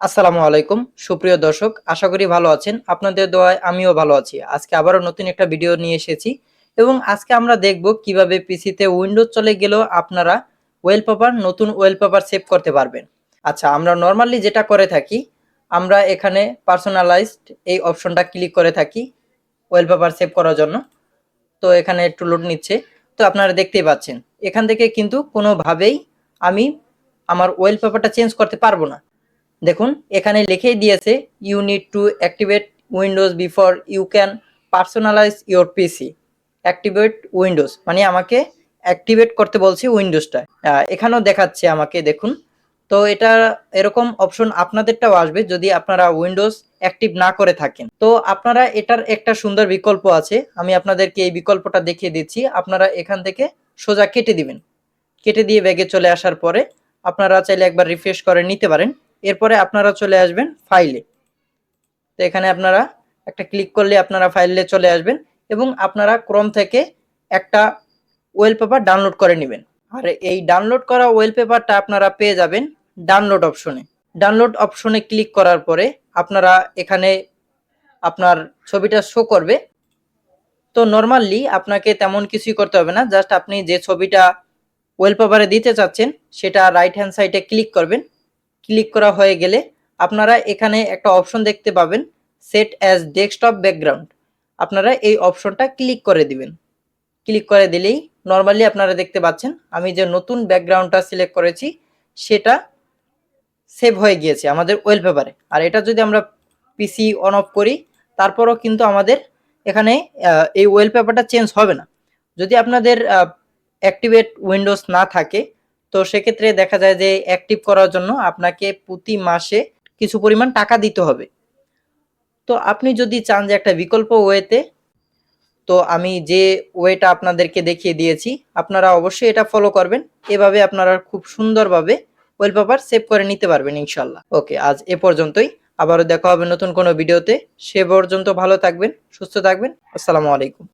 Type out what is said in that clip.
আসসালামু আলাইকুম। সুপ্রিয় দর্শক, আশা করি ভালো আছেন। আপনাদের দোয়ায় আমিও ভালো আছি। আজকে আবারও নতুন একটা ভিডিও নিয়ে এসেছি এবং আজকে আমরা দেখব কীভাবে পিসিতে উইন্ডোজ চলে গেলেও আপনারা ওয়েল পেপার, নতুন ওয়েল পেপার সেভ করতে পারবেন। আচ্ছা আমরা নর্মালি যেটা করে থাকি, আমরা এখানে পার্সোনালাইজড এই অপশনটা ক্লিক করে থাকি ওয়েল পেপার সেভ করার জন্য। তো এখানে একটু লোড নিচ্ছে। তো আপনারা দেখতেই পাচ্ছেন, এখান থেকে কিন্তু কোনোভাবেই আমি আমার ওয়েল পেপারটা চেঞ্জ করতে পারব না। দেখুন, এখানে লিখেই দিয়েছে you need to activate Windows before you can personalize your PC activate Windows মানে আমাকে অ্যাক্টিভেট করতে বলছে উইন্ডোজটা এখানেও দেখাচ্ছে আমাকে, দেখুন। তো এটা এরকম অপশন আপনাদেরটাও আসবে যদি আপনারা উইন্ডোজ অ্যাক্টিভ না করে থাকেন। তো আপনারা এটার একটা সুন্দর বিকল্প আছে, আমি আপনাদেরকে এই বিকল্পটা দেখিয়ে দিচ্ছি। আপনারা এখান থেকে সোজা কেটে দিবেন। কেটে দিয়ে ব্যাগে চলে আসার পরে আপনারা চাইলে একবার রিফ্রেশ করে নিতে পারেন। এরপরে আপনারা চলে আসবেন ফাইলে তো এখানে আপনারা একটা ক্লিক করলে আপনারা ফাইলে চলে আসবেন এবং আপনারা ক্রম থেকে একটা ওয়েলপেপার ডাউনলোড করে নেবেন। আর এই ডাউনলোড করা ওয়েলপেপারটা আপনারা পেয়ে যাবেন ডাউনলোড অপশনে ডাউনলোড অপশনে ক্লিক করার পরে আপনারা এখানে আপনার ছবিটা শো করবে। তো নর্মালি আপনাকে তেমন কিছুই করতে হবে না জাস্ট আপনি যে ছবিটা ওয়েলপেপারে দিতে চাচ্ছেন, সেটা রাইট হ্যান্ড সাইডে ক্লিক করবেন। ক্লিক করা হয়ে গেলে আপনারা এখানে একটা অপশন দেখতে পাবেন, সেট অ্যাজ ডেস্কটপ ব্যাকগ্রাউন্ড আপনারা এই অপশনটা ক্লিক করে দিবেন। ক্লিক করে দিলেই নর্মালি আপনারা দেখতে পাচ্ছেন, আমি যে নতুন ব্যাকগ্রাউন্ডটা সিলেক্ট করেছি, সেটা সেভ হয়ে গিয়েছে আমাদের ওয়েলপেপারে আর এটা যদি আমরা পিসি অন অফ করি, তারপরও কিন্তু আমাদের এখানে এই ওয়েলপেপারটা চেঞ্জ হবে না। যদি আপনাদের অ্যাক্টিভেট উইন্ডোজ না থাকে তো সেক্ষেত্রে দেখা যায় যে অ্যাক্টিভ করার জন্য আপনাকে প্রতি মাসে কিছু পরিমাণ টাকা দিতে হবে। তো আপনি যদি চান যে একটা বিকল্প ওয়েতে, তো আমি যে ওয়েটা আপনাদেরকে দেখিয়ে দিয়েছি, আপনারা অবশ্যই এটা ফলো করবেন। এভাবে আপনারা খুব সুন্দরভাবে ওয়েলপেপার সেভ করে নিতে পারবেন ইনশাল্লাহ ওকে, আজ এ পর্যন্তই। আবারও দেখা হবে নতুন কোনো ভিডিওতে। সে পর্যন্ত ভালো থাকবেন, সুস্থ থাকবেন। আসসালামু আলাইকুম।